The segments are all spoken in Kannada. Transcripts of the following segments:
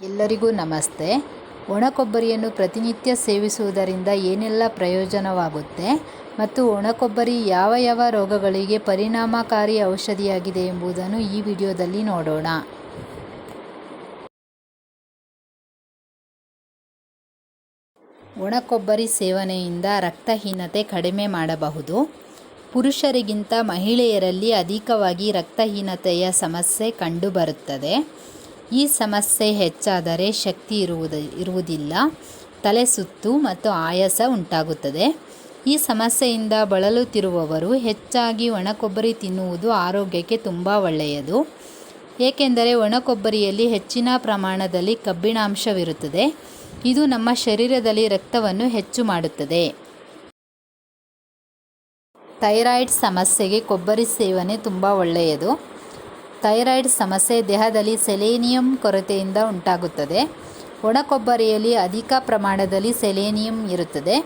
ಎಲ್ಲರಿಗೂ ನಮಸ್ತೆ. ಒಣ ಕೊಬ್ಬರಿಯನ್ನು ಪ್ರತಿನಿತ್ಯ ಸೇವಿಸುವುದರಿಂದ ಏನೆಲ್ಲ ಪ್ರಯೋಜನವಾಗುತ್ತೆ ಮತ್ತು ಒಣ ಕೊಬ್ಬರಿ ಯಾವ ಯಾವ ರೋಗಗಳಿಗೆ ಪರಿಣಾಮಕಾರಿ ಔಷಧಿಯಾಗಿದೆ ಎಂಬುದನ್ನು ಈ ವಿಡಿಯೋದಲ್ಲಿ ನೋಡೋಣ. ಒಣ ಕೊಬ್ಬರಿ ಸೇವನೆಯಿಂದ ರಕ್ತಹೀನತೆ ಕಡಿಮೆ ಮಾಡಬಹುದು. ಪುರುಷರಿಗಿಂತ ಮಹಿಳೆಯರಲ್ಲಿ ಅಧಿಕವಾಗಿ ರಕ್ತಹೀನತೆಯ ಸಮಸ್ಯೆ ಕಂಡುಬರುತ್ತದೆ. ಈ ಸಮಸ್ಯೆ ಹೆಚ್ಚಾದರೆ ಶಕ್ತಿ ಇರುವುದು, ಇರುವುದಿಲ್ಲ. ತಲೆ ಸುತ್ತು ಮತ್ತು ಆಯಾಸ ಉಂಟಾಗುತ್ತದೆ. ಈ ಸಮಸ್ಯೆಯಿಂದ ಬಳಲುತ್ತಿರುವವರು ಹೆಚ್ಚಾಗಿ ಒಣ ಕೊಬ್ಬರಿ ತಿನ್ನುವುದು ಆರೋಗ್ಯಕ್ಕೆ ತುಂಬ ಒಳ್ಳೆಯದು. ಏಕೆಂದರೆ ಒಣ ಕೊಬ್ಬರಿಯಲ್ಲಿ ಹೆಚ್ಚಿನ ಪ್ರಮಾಣದಲ್ಲಿ ಕಬ್ಬಿಣಾಂಶವಿರುತ್ತದೆ. ಇದು ನಮ್ಮ ಶರೀರದಲ್ಲಿ ರಕ್ತವನ್ನು ಹೆಚ್ಚು ಮಾಡುತ್ತದೆ. ಥೈರಾಯ್ಡ್ ಸಮಸ್ಯೆಗೆ ಕೊಬ್ಬರಿ ಸೇವನೆ ತುಂಬ ಒಳ್ಳೆಯದು. ಥೈರಾಯ್ಡ್ ಸಮಸ್ಯೆ ದೇಹದಲ್ಲಿ ಸೆಲೇನಿಯಂ ಕೊರತೆಯಿಂದ ಉಂಟಾಗುತ್ತದೆ. ಒಣ ಕೊಬ್ಬರಿಯಲ್ಲಿ ಅಧಿಕ ಪ್ರಮಾಣದಲ್ಲಿ ಸೆಲೇನಿಯಂ ಇರುತ್ತದೆ.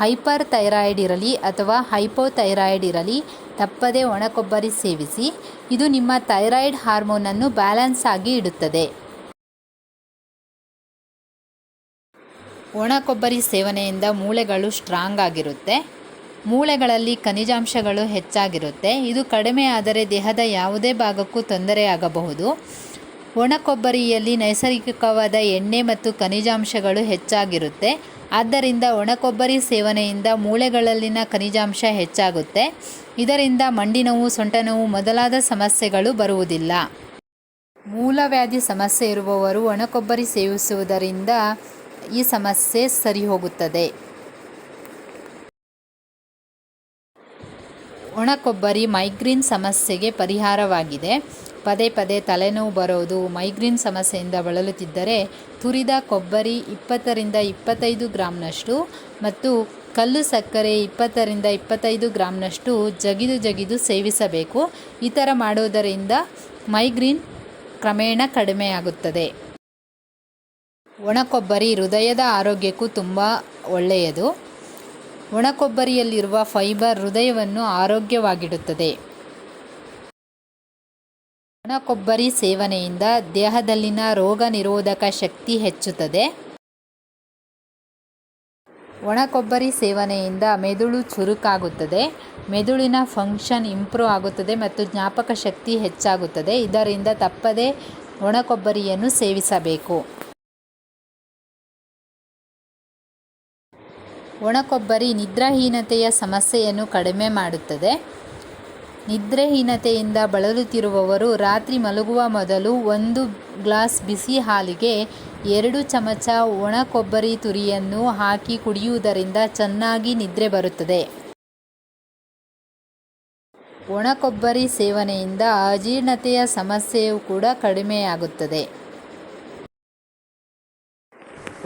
ಹೈಪರ್ ಥೈರಾಯ್ಡ್ ಇರಲಿ ಅಥವಾ ಹೈಪೋಥೈರಾಯ್ಡ್ ಇರಲಿ, ತಪ್ಪದೇ ಒಣಕೊಬ್ಬರಿ ಸೇವಿಸಿ, ಇದು ನಿಮ್ಮ ಥೈರಾಯ್ಡ್ ಹಾರ್ಮೋನನ್ನು ಬ್ಯಾಲೆನ್ಸ್ ಆಗಿ ಇಡುತ್ತದೆ. ಒಣ ಕೊಬ್ಬರಿ ಸೇವನೆಯಿಂದ ಮೂಳೆಗಳು ಸ್ಟ್ರಾಂಗ್ ಆಗಿರುತ್ತೆ. ಮೂಳೆಗಳಲ್ಲಿ ಖನಿಜಾಂಶಗಳು ಹೆಚ್ಚಾಗಿರುತ್ತೆ. ಇದು ಕಡಿಮೆ ಆದರೆ ದೇಹದ ಯಾವುದೇ ಭಾಗಕ್ಕೂ ತೊಂದರೆಯಾಗಬಹುದು. ಒಣ ಕೊಬ್ಬರಿಯಲ್ಲಿ ನೈಸರ್ಗಿಕವಾದ ಎಣ್ಣೆ ಮತ್ತು ಖನಿಜಾಂಶಗಳು ಹೆಚ್ಚಾಗಿರುತ್ತೆ. ಆದ್ದರಿಂದ ಒಣ ಕೊಬ್ಬರಿ ಸೇವನೆಯಿಂದ ಮೂಳೆಗಳಲ್ಲಿನ ಖನಿಜಾಂಶ ಹೆಚ್ಚಾಗುತ್ತೆ. ಇದರಿಂದ ಮಂಡಿನೋವು, ಸೊಂಟನೋವು ಸೊಂಟ ನೋವು ಮೊದಲಾದ ಸಮಸ್ಯೆಗಳು ಬರುವುದಿಲ್ಲ. ಮೂಲವ್ಯಾಧಿ ಸಮಸ್ಯೆ ಇರುವವರು ಒಣ ಕೊಬ್ಬರಿ ಸೇವಿಸುವುದರಿಂದ ಈ ಸಮಸ್ಯೆ ಸರಿ ಹೋಗುತ್ತದೆ ಒಣ ಕೊಬ್ಬರಿ ಮೈಗ್ರೇನ್ ಸಮಸ್ಯೆಗೆ ಪರಿಹಾರವಾಗಿದೆ. ಪದೇ ಪದೇ ತಲೆನೋವು ಬರೋದು, ಮೈಗ್ರೇನ್ ಸಮಸ್ಯೆಯಿಂದ ಬಳಲುತ್ತಿದ್ದರೆ ತುರಿದ ಕೊಬ್ಬರಿ ಇಪ್ಪತ್ತರಿಂದ ಇಪ್ಪತ್ತೈದು ಗ್ರಾಮ್ನಷ್ಟು ಮತ್ತು ಕಲ್ಲು ಸಕ್ಕರೆ ಇಪ್ಪತ್ತರಿಂದ ಇಪ್ಪತ್ತೈದು ಗ್ರಾಮ್ನಷ್ಟು ಜಗಿದು ಜಗಿದು ಸೇವಿಸಬೇಕು. ಈ ಥರ ಮಾಡೋದರಿಂದ ಮೈಗ್ರೀನ್ ಕ್ರಮೇಣ ಕಡಿಮೆಯಾಗುತ್ತದೆ. ಒಣಕೊಬ್ಬರಿ ಹೃದಯದ ಆರೋಗ್ಯಕ್ಕೂ ತುಂಬ ಒಳ್ಳೆಯದು. ಒಣ ಕೊಬ್ಬರಿಯಲ್ಲಿರುವ ಫೈಬರ್ ಹೃದಯವನ್ನು ಆರೋಗ್ಯವಾಗಿಡುತ್ತದೆ. ಒಣಕೊಬ್ಬರಿ ಸೇವನೆಯಿಂದ ದೇಹದಲ್ಲಿನ ರೋಗ ನಿರೋಧಕ ಶಕ್ತಿ ಹೆಚ್ಚುತ್ತದೆ. ಒಣಕೊಬ್ಬರಿ ಸೇವನೆಯಿಂದ ಮೆದುಳು ಚುರುಕಾಗುತ್ತದೆ. ಮೆದುಳಿನ ಫಂಕ್ಷನ್ ಇಂಪ್ರೂವ್ ಆಗುತ್ತದೆ ಮತ್ತು ಜ್ಞಾಪಕ ಶಕ್ತಿ ಹೆಚ್ಚಾಗುತ್ತದೆ. ಇದರಿಂದ ತಪ್ಪದೇ ಒಣಕೊಬ್ಬರಿಯನ್ನು ಸೇವಿಸಬೇಕು. ಒಣ ಕೊಬ್ಬರಿ ನಿದ್ರಾಹೀನತೆಯ ಸಮಸ್ಯೆಯನ್ನು ಕಡಿಮೆ ಮಾಡುತ್ತದೆ. ನಿದ್ರೆಹೀನತೆಯಿಂದ ಬಳಲುತ್ತಿರುವವರು ರಾತ್ರಿ ಮಲಗುವ ಮೊದಲು ಒಂದು ಗ್ಲಾಸ್ ಬಿಸಿ ಹಾಲಿಗೆ ಎರಡು ಚಮಚ ಒಣ ಕೊಬ್ಬರಿ ತುರಿಯನ್ನು ಹಾಕಿ ಕುಡಿಯುವುದರಿಂದ ಚೆನ್ನಾಗಿ ನಿದ್ರೆ ಬರುತ್ತದೆ. ಒಣ ಕೊಬ್ಬರಿ ಸೇವನೆಯಿಂದ ಅಜೀರ್ಣತೆಯ ಸಮಸ್ಯೆಯು ಕೂಡ ಕಡಿಮೆಯಾಗುತ್ತದೆ.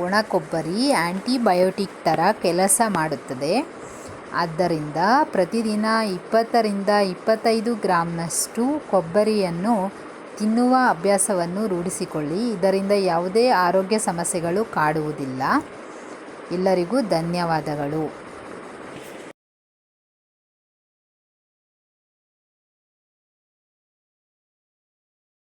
ಒಣ ಕೊಬ್ಬರಿ ಆ್ಯಂಟಿಬಯೋಟಿಕ್ ಥರ ಕೆಲಸ ಮಾಡುತ್ತದೆ. ಆದ್ದರಿಂದ ಪ್ರತಿದಿನ ಇಪ್ಪತ್ತರಿಂದ ಇಪ್ಪತ್ತೈದು ಗ್ರಾಮ್ನಷ್ಟು ಕೊಬ್ಬರಿಯನ್ನು ತಿನ್ನುವ ಅಭ್ಯಾಸವನ್ನು ರೂಢಿಸಿಕೊಳ್ಳಿ. ಇದರಿಂದ ಯಾವುದೇ ಆರೋಗ್ಯ ಸಮಸ್ಯೆಗಳು ಕಾಡುವುದಿಲ್ಲ. ಎಲ್ಲರಿಗೂ ಧನ್ಯವಾದಗಳು.